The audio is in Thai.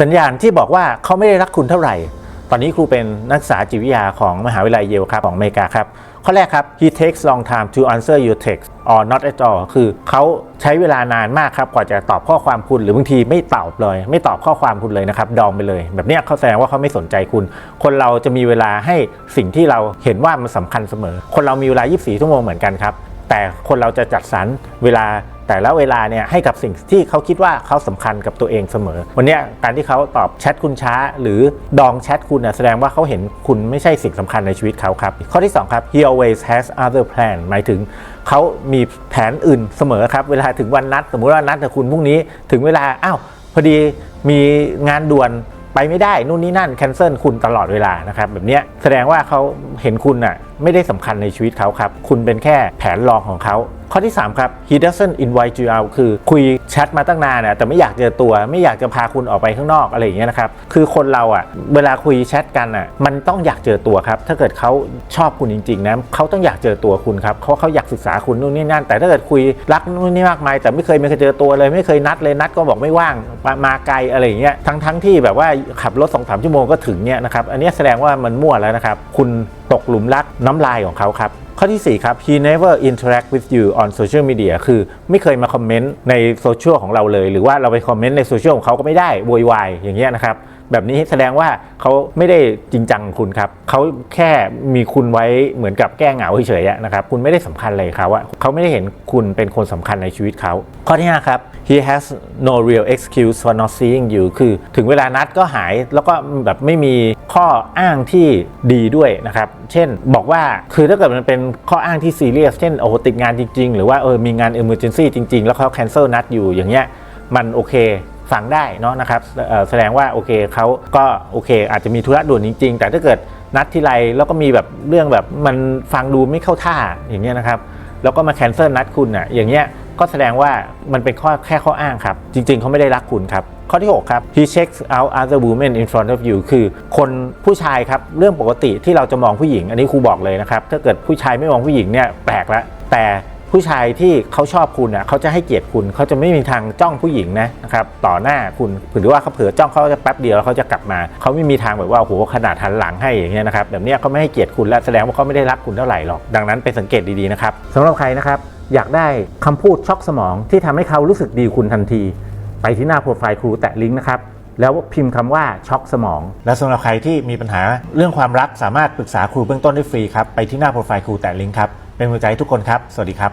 สัญญาณที่บอกว่าเขาไม่ได้รักคุณเท่าไหร่ ตอนนี้ครูเป็นนักศึกษาจิตวิทยาของมหาวิทยาลัยเยลครับของอเมริกาครับ ข้อแรกครับ he takes long time to answer your text or not at all คือเขาใช้เวลานานมากครับกว่าจะตอบข้อความคุณหรือบางทีไม่ตอบเลย ไม่ตอบข้อความคุณเลยนะครับดองไปเลย แบบนี้เขาแสดงว่าเขาไม่สนใจคุณ คนเราจะมีเวลาให้สิ่งที่เราเห็นว่ามันสำคัญเสมอ คนเรามีเวลา 24 ชั่วโมงเหมือนกันครับแต่คนเราจะจัดสรรเวลา แต่และเวลาเนี่ยให้กับสิ่งที่เขาคิดว่าเขาสำคัญกับตัวเองเสมอ วันนี้การที่เขาตอบแชทคุณช้า หรือดองแชทคุณนะแสดงว่าเขาเห็นคุณไม่ใช่สิ่งสำคัญในชีวิตเขาครับ ข้อที่ 2 ครับ he always has other plan หมายถึงเขามีแผนอื่นเสมอครับ เวลาถึงวันนัด สมมุติว่านัดกับคุณพรุ่งนี้ถึงเวลาอ้าวพอดีมีงานด่วนไปไม่ได้นู่นนี่นั่นแคนเซิลคุณตลอดเวลานะครับแบบนี้แสดงว่าเขาเห็นคุณน่ะ ไม่ได้สำคัญในชีวิตเขาครับ คุณเป็นแค่แผนรองของเขา ข้อที่ 3 ครับ he doesn't invite you out คือคุยแชทมาตั้งนานนะแต่ไม่อยากเจอตัว ไม่อยากจะพาคุณออกไปข้างนอกอะไรอย่างเงี้ยนะครับ คือคนเราอะ เวลาคุยแชทกันอะ มันต้องอยากเจอตัวครับ ถ้าเกิดเขาชอบคุณจริงๆนะเขาต้องอยากเจอตัวคุณครับเขาเขาอยากศึกษาคุณนู่นนี่นั่น แต่ถ้าเกิดคุยรักนู่นนี่มากมาย แต่ไม่เคยไม่เคยเจอตัวเลย ไม่เคยนัดเลยนัดก็บอกไม่ว่างมามาไกลอะไรอย่างเงี้ยทั้งทั้งที่แบบว่าขับรถ2องสามชั่วโมงก็ถึงเนี่ยนะครับอันนี้แสดงว่ามันมั่วแล้วนะครับคุณ ตกหลุมรักน้ำลายของเขาครับ ข้อทีสี่ 4 ครับ he never interact with you on social media คือไม่เคยมาคอมเมนต์ในโซเชียลของเราเลย หรือว่าเราไปคอมเมนต์ในโซเชียลของเขาก็ไม่ได้โวยวายอย่างเงี้ยนะครับ แบบนี้แสดงว่าเขาไม่ได้จริงจังคุณครับเขาแค่มีคุณไว้เหมือนกับแก้เหงาเฉยๆนะครับคุณไม่ได้สำคัญเลยเขาอะเขาไม่ได้เห็นคุณเป็นคนสำคัญในชีวิตเขาข้อที่5ครับ he has no real excuse for not seeing you คือถึงเวลานัดก็หายแล้วก็แบบไม่มีข้ออ้างที่ดีด้วยนะครับเช่นบอกว่าคือถ้าเกิดมันเป็นข้ออ้างที่ซีเรียสเช่นโอ้โหติดงานจริง ๆ หรือว่าเออมีงาน emergency จริง ๆ แล้วเขา cancel นัดอยู่อย่างเงี้ยมันโอเค ฟังได้เนาะนะครับแสดงว่าโอเคเขาก็โอเค อาจจะมีธุระด่วนจริง ๆ แต่ถ้าเกิดนัดทีไรแล้วก็มีแบบเรื่องแบบมันฟังดูไม่เข้าท่าอย่างเงี้ยนะครับแล้วก็มาแคนเซิลนัดคุณอะอย่างเงี้ยก็แสดงว่ามันเป็นข้อแค่ข้ออ้างครับ จริง ๆ เขาไม่ได้รักคุณครับ ข้อที่ 6 ครับ he checks out other women in front of you คือคนผู้ชายครับ เรื่องปกติที่เราจะมองผู้หญิง อันนี้ครูบอกเลยนะครับ ถ้าเกิดผู้ชายไม่มองผู้หญิงเนี่ยแปลกละแต่ ผู้ชายที่เขาชอบคุณอะเขาจะให้เกียรติคุณเขาจะไม่มีทางจ้องผู้หญิงนะนะครับต่อหน้าคุณหรือว่าเขาเผลอจ้องเขาจะแป๊บเดียวแล้วเขาจะกลับมาเขาไม่มีทางแบบว่าโอ้โหขนาดหันหลังให้อย่างเงี้ยนะครับแบบเนี้ยเขาไม่ให้เกียรติคุณและแสดงว่าเขาไม่ได้รักคุณเท่าไหร่หรอกดังนั้นไปสังเกตดีๆนะครับสำหรับใครนะครับอยากได้คำพูดช็อกสมองที่ทำให้เขารู้สึกดีคุณทันที ไปที่หน้าโปรไฟล์ครูแตะลิงก์นะครับแล้วพิมพ์คำว่าช็อกสมอง และสำหรับใครที่มีปัญหาเรื่องความรักสามารถปรึกษาครูเบื้องต้นได้ฟรีครับ ไปที่หน้าโปรไฟล์ครูแตะลิงก์ครับ เป็นกำลังใจทุกคนครับ สวัสดีครับ